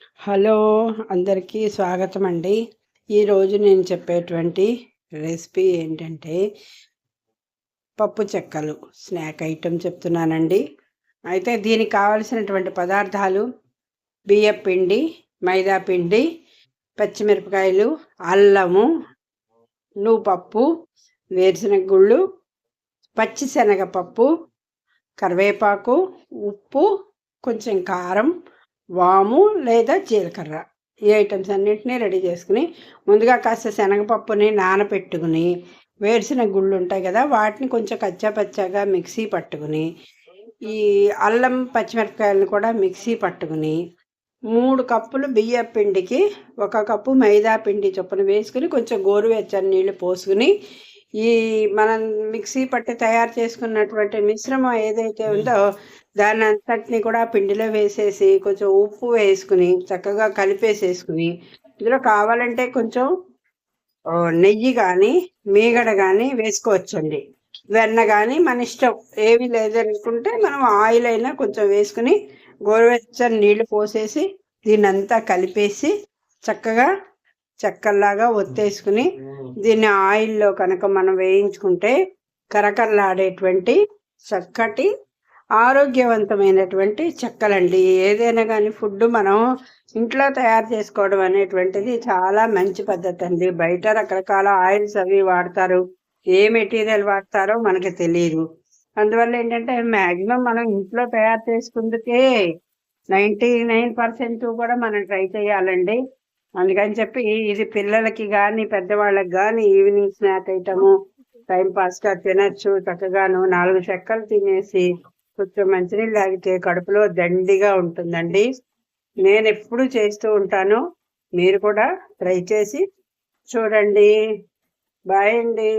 Hello అందరికీ స్వాగతం అండి ఈరోజు నేను చెప్పేటువంటి రెసిపీ ఏంటంటే పప్పు చెక్కలు స్నాక్ ఐటెం చెప్తున్నానండి. అయితే దీనికి కావలసినటువంటి పదార్థాలు బియ్యం పిండి మైదా పిండి పచ్చిమిరపకాయలు అల్లము నువ్వుపప్పు వేరుశనగ గుళ్ళు పచ్చిశనగపప్పు కరివేపాకు ఉప్పు కొంచెం కారం వాము లేదా జీలకర్ర. ఈ ఐటమ్స్ అన్నింటినీ రెడీ చేసుకుని ముందుగా కాస్త శనగపప్పుని నానపెట్టుకుని వేడిసిన గుళ్ళు ఉంటాయి కదా వాటిని కొంచెం కచ్చా పచ్చాగా మిక్సీ పట్టుకుని ఈ అల్లం పచ్చిమిరపకాయలను కూడా మిక్సీ పట్టుకుని మూడు కప్పులు బియ్య పిండికి ఒక కప్పు మైదా పిండి చొప్పున వేసుకుని కొంచెం గోరువెచ్చని నీళ్ళు పోసుకుని ఈ మనం మిక్సీ పట్టి తయారు చేసుకున్నటువంటి మిశ్రమం ఏదైతే ఉందో దాన్ని అంతటిని కూడా పిండిలో వేసేసి కొంచెం ఉప్పు వేసుకుని చక్కగా కలిపేసేసుకుని ఇందులో కావాలంటే కొంచెం నెయ్యి కానీ మీగడ కానీ వేసుకోవచ్చండి. వెన్న కానీ మన ఇష్టం. ఏవి లేదనుకుంటే మనం ఆయిల్ అయినా కొంచెం వేసుకుని గోరువెచ్చని నీళ్ళు పోసేసి దీన్నంతా కలిపేసి చక్కగా చెక్కల్లాగా ఒత్తేసుకుని దీన్ని ఆయిల్లో కనుక మనం వేయించుకుంటే కరకరలాడేటువంటి చక్కటి ఆరోగ్యవంతమైనటువంటి చెక్కలండి. ఏదైనా కానీ ఫుడ్ మనం ఇంట్లో తయారు చేసుకోవడం అనేటువంటిది చాలా మంచి పద్ధతి అండి బయట రకరకాల ఆయిల్స్ అవి వాడతారు. ఏ మెటీరియల్ వాడతారో మనకి తెలియదు అందువల్ల ఏంటంటే మ్యాక్సిమం మనం ఇంట్లో తయారు చేసుకుందుకే నైంటీ నైన్ పర్సెంట్ కూడా మనం ట్రై చేయాలండి. అందుకని చెప్పి ఇది పిల్లలకి కానీ పెద్దవాళ్ళకి కానీ ఈవినింగ్ స్నాక్ ఐటము టైం పాస్గా తినచ్చు. చక్కగాను నాలుగు చెక్కలు తినేసి కొంచెం మంచినీళ్ళు తాగితే కడుపులో దండిగా ఉంటుందండి. నేను ఎప్పుడు చేస్తూ ఉంటాను. మీరు కూడా ట్రై చేసి చూడండి. బాయ్ అండి.